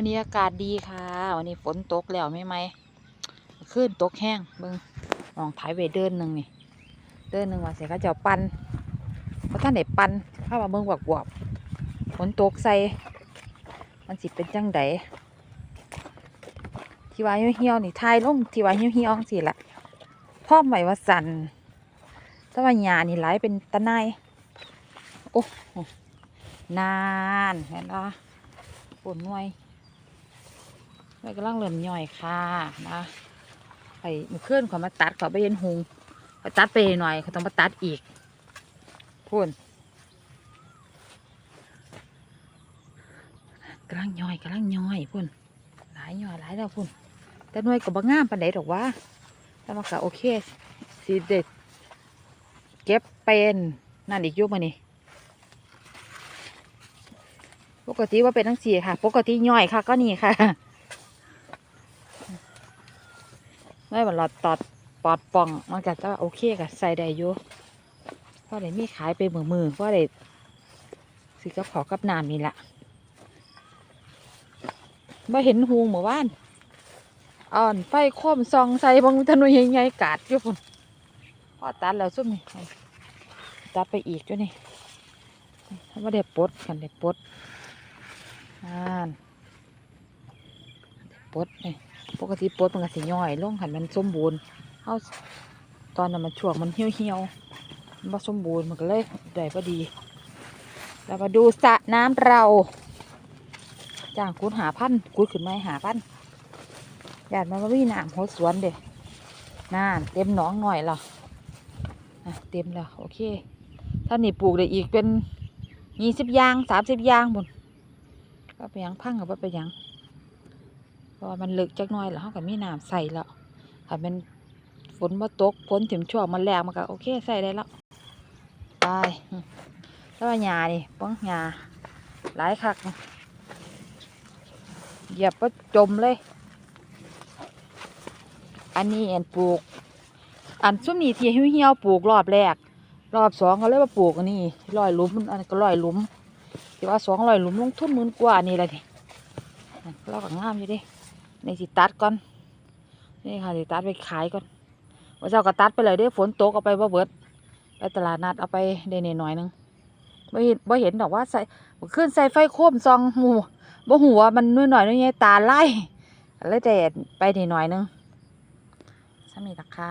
วันนี้อากาศดีค่ะ วันนี้ฝนตกแล้วไม่ไหมขึ้นตกแห้งเบิ่งมองถ่ายไปเดินหนึ่งนี่ เดินหนึ่งว่าเสียเขาเจ้าปันเพราะท่านได้ปันเข้ามาเบิ่งบวกบวบๆฝนตกใส่มันสิเป็นจังไดที่ว่าเหี่ยวๆนี่ทายลงที่ว่าเหี่ยวๆสิละพ่อใหม่ว่าสันแต่ว่าหญ้านี่ไหลเป็นตะไนายโอ้นานเห็นปะฝนหน่วย หน่วยกำลังเริ่มย่อยค่ะนะไปเมื่อคืนขอมาตัดขอไปเห็นหุงขอยตัดไปหน่อยเขาต้องมาตัดอีกพูนกำลังย่อยกำลังย่อยพุ่นหลายย่อยหลายแล้วพุ่นแต่หน่วยกับบางงามปานใดดอกว่าแต่ว่าก็โอเคสิเด็ดเก็บเป็นนั่นอีกยุบมานี่ปกติว่าเป็นทั้งสี่ค่ะ ปกติย่อยค่ะ ก็นี่ค่ะ ไม่บันหลอดตอดปอดป่องมันก็จะโอเคกับใส่ได้อยู่เพราะได้มีขายไปมือมือเพราะได้สิกับขอกับน้ำนี่แหละมาเห็นหูหมู่บ้านอ่อนไฟโคมซองใส่บางถนนใหญ่ๆกาดอยู่พุ่นพอตัดแล้วซุ่มนี่ตัดไปอีกจ้ะนี่ถ้าไม่ได้ปดกันได้ปดอ่านปดนี่ ปกติปดมันก็สิย่อยลงหันมันสมบูรณ์เอาตอนนั้นมันช่วงมันเหี่ยวเหี่ยวๆมันบ่สมบูรณ์มันก็เลยได้พอดีเรามาดูสระน้ำเราจ้างกุดหาพันกุดขึ้นมาให้หาพันอยากมาว่ามีน้ำหัวสวนเด้น่านเต็มหนองหน่อยและอะเต็มแล้วโอเค ถ้านี่ปลูกได้อีกเป็นยี่สิบยางสามสิบยางบุนว่าไปยังพังกับว่าไปยัง พราะว่ามันลึกจักหน้อยแล้วเขาก็มีน้ำใส่แล้วถ้าเป็นฝนมาตกฝนถึงช่วงมันแรงมันก็โอเคใส่ได้แล้วไปแล้วว่าหญ้านี่ป้องหญ้าหลายคักเหยียบก็จมเลย อันนี้แอนปลูก อันส้มนี่ที่เหี่ยวๆปลูกรอบแรก รอบสองก็เลยมาปลูกอันนี้ร้อยหลุมอันก็ร้อยหลุมที่ว่าสองร้อยหลุมลงทุนหมื่นกว่านี่แหละนี่เราก็งามอยู่ดิ นสิตัดก่อน นี่ค่ะสิตัดไปขายก่อนว่าเจ้าก็ตัดไปเลยเด้ฝนตกเอาไปบ่เบิด ไปตลาดนัดเอาไปได้หน่อยหนึงบ่เห็นบ่เห็นดอกว่าใส่ขึ้นใส่ไฟโคมซองหมูบ่หัวมันนุ่ยหน่อยน้อยตาไล่แล้วแต่ไปเนหน่อยหนึงสมีราคา